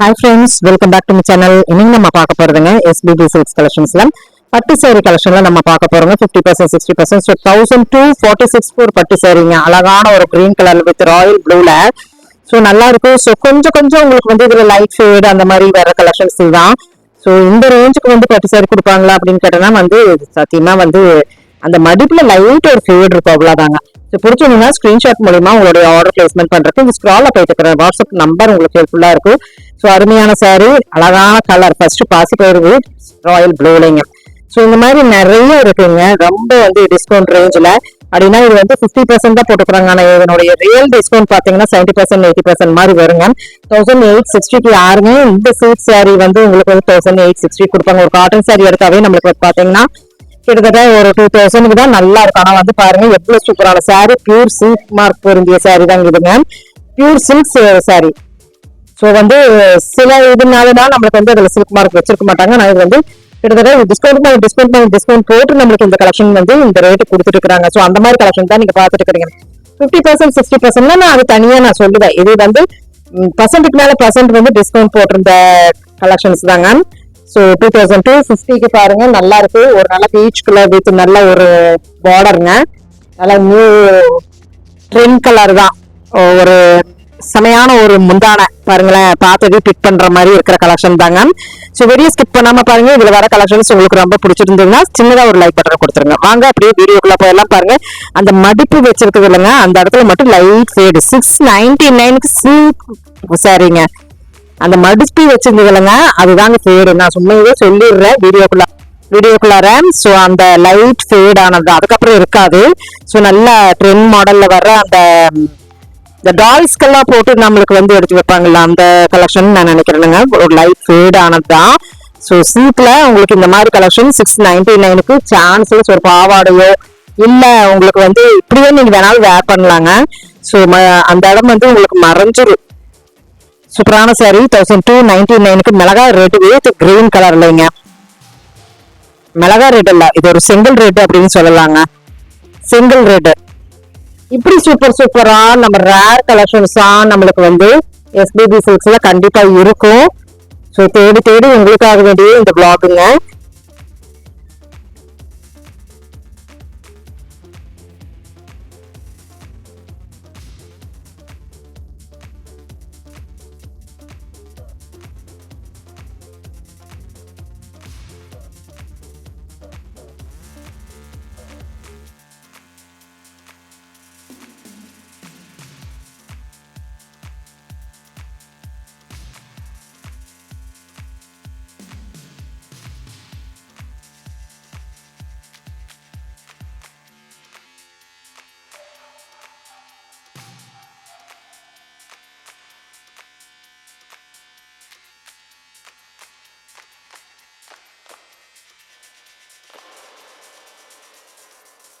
Hi friends welcome back to my channel இன்னைக்கு நம்ம பார்க்க போறதுங்க எஸ்பிபி சில்க்ஸ் கலெக்ஷன்ஸ்ல பட்டு சேரி கலெக்ஷன்ல நம்ம பார்க்க போறோங்க. Fifty percent sixty percent thousand two forty six four பட்டு சாரீங்க அழகான ஒரு கிரீன் கலர் வித் ராயல் ப்ளூல ஸோ நல்லா இருக்கும். ஸோ கொஞ்சம் கொஞ்சம் உங்களுக்கு வந்து இதுல லைட் ஷேடு அந்த மாதிரி வேற கலெக்ஷன்ஸ் தான் ஸோ இந்த ரேஞ்சுக்கு வந்து பட்டு சேரி கொடுப்பாங்களா அப்படின்னு கேட்டோம்னா வந்து சத்தியமா வந்து அந்த மடிப்புல லைட் ஒரு ஃபேட் இருக்கும். அவ்வளவுதாங்க. ஸோ பிடிச்சிருந்தீங்கன்னா ஸ்க்ரீன்ஷாட் மூலிமா உங்களுடைய ஆர்டர் பிளேஸ்மெண்ட் பண்ணுறதுக்கு இந்த ஸ்க்ரால போயிட்டு இருக்கிற வாட்ஸ்அப் நம்பர் உங்களுக்கு ஹெல்ப்ஃபுல்லாக இருக்கும். ஸோ அருமையான saree அழகான கலர் ஃபர்ஸ்ட் பாசி பயிர் ராயல் ப்ளூலிங்க ஸோ இந்த மாதிரி நிறைய இருக்குங்க. ரொம்ப வந்து டிஸ்கவுண்ட் ரேஞ்சில் அப்படின்னா இது வந்து ஃபிஃப்டி பர்சன்ட் தான் போட்டுக்கிறாங்க. ஆனால் இதனுடைய ரியல் டிஸ்கவுண்ட் பார்த்தீங்கன்னா செவன்டி பர்சன்ட் எயிட்டி பர்சன்ட் மாதிரி வருங்க. தௌசண்ட் எயிட் சிக்ஸ்டிக்கு யாருங்க இந்த சில்க் சாரீ வந்து உங்களுக்கு வந்து தௌசண்ட் எயிட் சிக்ஸ்டி கொடுப்பாங்க. ஒரு காட்டன் saree எடுத்தாவே நம்மளுக்கு பார்த்தீங்கன்னா கிட்டத்தட்ட ஒரு டூ தௌசண்ட்க்கு தான் நல்லா இருக்கும். ஆனா வந்து பாருங்க எவ்வளவு சூப்பரான saree. பியூர் சில்க் மார்க் பொருந்திய saree தாங்க இதுங்க பியூர் சில்க் saree. ஸோ வந்து சில இதுனாலதான் நம்மளுக்கு வந்து அதுல சில்க் மார்க் வச்சிருக்க மாட்டாங்க. நான் இது வந்து கிட்டத்தட்ட டிஸ்கவுண்ட் பண்ணி டிஸ்கவுண்ட் பண்ணி டிஸ்கவுண்ட் போட்டு நம்மளுக்கு இந்த கலெக்ஷன் வந்து இந்த ரேட்டு கொடுத்துட்டு இருக்காங்க ஸோ அந்த மாதிரி கலெக்ஷன் தான் நீங்க பார்த்துட்டு இருக்கிறீங்க. ஃபிஃப்டி பர்சன்ட் சிக்ஸ்டி பர்சன்ட்னா நான் அது தனியா நான் சொல்லுவேன். இது வந்து பர்சன்ட்டுக்கு மேல பர்சன்ட் வந்து டிஸ்கவுண்ட் போட்டிருந்த கலெக்ஷன்ஸ் தாங்க ஸோ டூ தௌசண்ட் டூ ஃபிஃப்டிக்கு பாருங்க நல்லா இருக்கு. ஒரு நல்ல பீச் கலர் வித் நல்ல ஒரு பார்டருங்க நல்ல நியூ ட்ரெண்ட் கலர் தான். ஒரு செமையான ஒரு முந்தான பாருங்களேன் பார்த்தது பிக் பண்ற மாதிரி இருக்கிற கலெக்ஷன் தாங்க. ஸோ வீடியோ ஸ்கிப் பண்ணாம பாருங்க இதுல வர கலெக்ஷன்ஸ் உங்களுக்கு ரொம்ப பிடிச்சிருந்ததுன்னா சின்னதா ஒரு லைக் பட்டன் கொடுத்துருங்க. வாங்க அப்படியே வீடியோக்குள்ள போயெல்லாம் பாருங்க. அந்த மடிப்பு வச்சிருக்குது இல்லைங்க அந்த இடத்துல மட்டும் லைட் ஃபேடு சிக்ஸ் நைன்டி நைனுக்கு சில்க் சாரிங்க அந்த மடிச்சு வச்சிருந்தது அதுதாங்க ஃபேடு நான் சும்மையே சொல்லிடுறேன் வீடியோக்குள்ள. வீடியோக்குள்ளார ஸோ அந்த லைட் ஃபேட் ஆனது அதுக்கப்புறம் இருக்காது. ஸோ நல்ல ட்ரெண்ட் மாடலில் வர அந்த இந்த டால்ஸ்க்கெல்லாம் போட்டு நம்மளுக்கு வந்து எடுத்து வைப்பாங்கல்ல அந்த கலெக்ஷன் நான் நினைக்கிறேனுங்க. ஒரு லைட் ஃபேட் ஆனது தான் ஸோ சீட்டில் உங்களுக்கு இந்த மாதிரி கலெக்ஷன் சிக்ஸ் நைன்டி நைனுக்கு சான்சஸ் ஒரு பாவாடையோ இல்லை உங்களுக்கு வந்து இப்படியே நீங்கள் வேணாலும் வேர் பண்ணலாங்க. ஸோ அந்த இடம் வந்து உங்களுக்கு மறைஞ்சிரும். சூப்பரான சாரி தௌசண்ட் டூ நைன்டி நைனுக்கு மிளகா ரேட்டு வித் கிரீன் கலர்லைங்க மிளகா ரேட் இல்லை. இது ஒரு சிங்கிள் ரேட்டு அப்படின்னு சொல்லலாங்க. சிங்கிள் ரேட்டு இப்படி சூப்பர் சூப்பரா நம்ம ரேர் கலெக்ஷன்ஸா நம்மளுக்கு வந்து எஸ்பிபி சில்க்ஸ்ல கண்டிப்பா இருக்கும். ஸோ தேடி தேடி உங்களுக்காக வேண்டிய இந்த பிளாகுங்க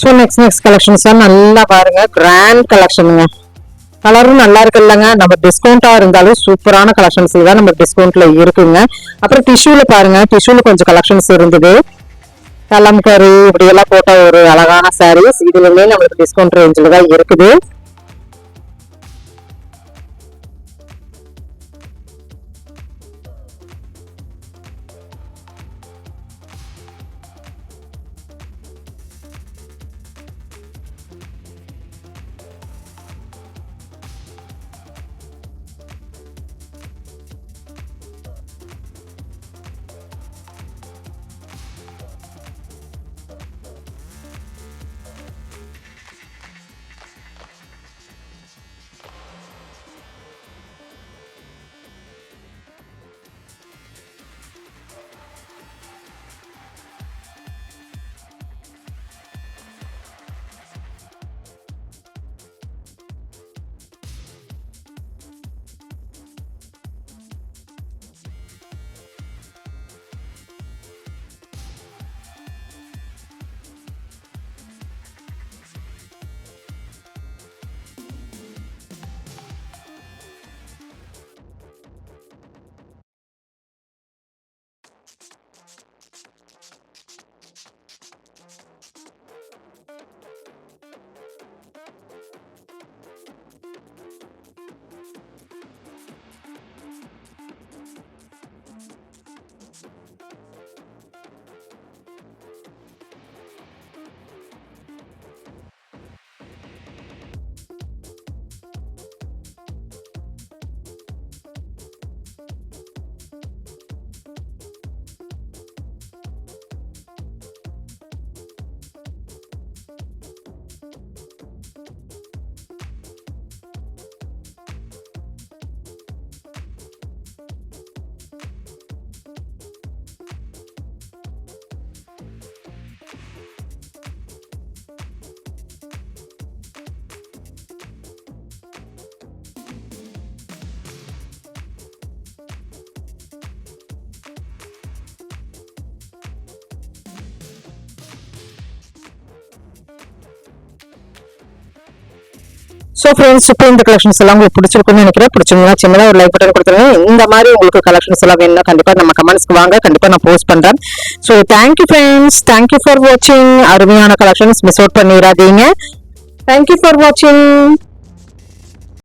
ஸோ நெக்ஸ்ட் நெக்ஸ்ட் கலெக்ஷன்ஸ் நல்லா பாருங்க. கிராண்ட் கலெக்ஷனுங்க கலரும் நல்லா இருக்கு இல்லைங்க. நம்ம டிஸ்கவுண்ட்டாக இருந்தாலும் சூப்பரான கலெக்ஷன்ஸ் தான் நம்ம டிஸ்கவுண்ட்டில் இருக்குங்க. அப்புறம் டிஷ்யூவில் பாருங்க. டிஷ்யூவில் கொஞ்சம் கலெக்ஷன்ஸ் இருந்தது. கலம்கரி இப்படியெல்லாம் போட்ட ஒரு அழகான சாரீஸ் இதுலேயுமே நம்மளுக்கு டிஸ்கவுண்ட் ரேஞ்சில் தான் இருக்குது. ஸோ ஃப்ரெண்ட்ஸ் இப்போ இந்த கலெக்ஷன்ஸ் எல்லாம் உங்களுக்கு பிடிச்சிருக்கும்னு நினைக்கிறேன். பிடிச்சிருந்தா சின்னதாக ஒரு லைக் பட்டன் கொடுத்துருங்க. இந்த மாதிரி உங்களுக்கு கலெக்ஷன்ஸ் எல்லாம் வேணும்னா கண்டிப்பாக நம்ம கமெண்ட்ஸ்க்கு வாங்க. கண்டிப்பாக நான் போஸ்ட் பண்ணுறேன் so thank you friends thank you for வாட்சிங் அருமையான கலெக்ஷன்ஸ் மிஸ் அவுட் பண்ணிடாதீங்க. தேங்க்யூ ஃபார் வாட்சிங்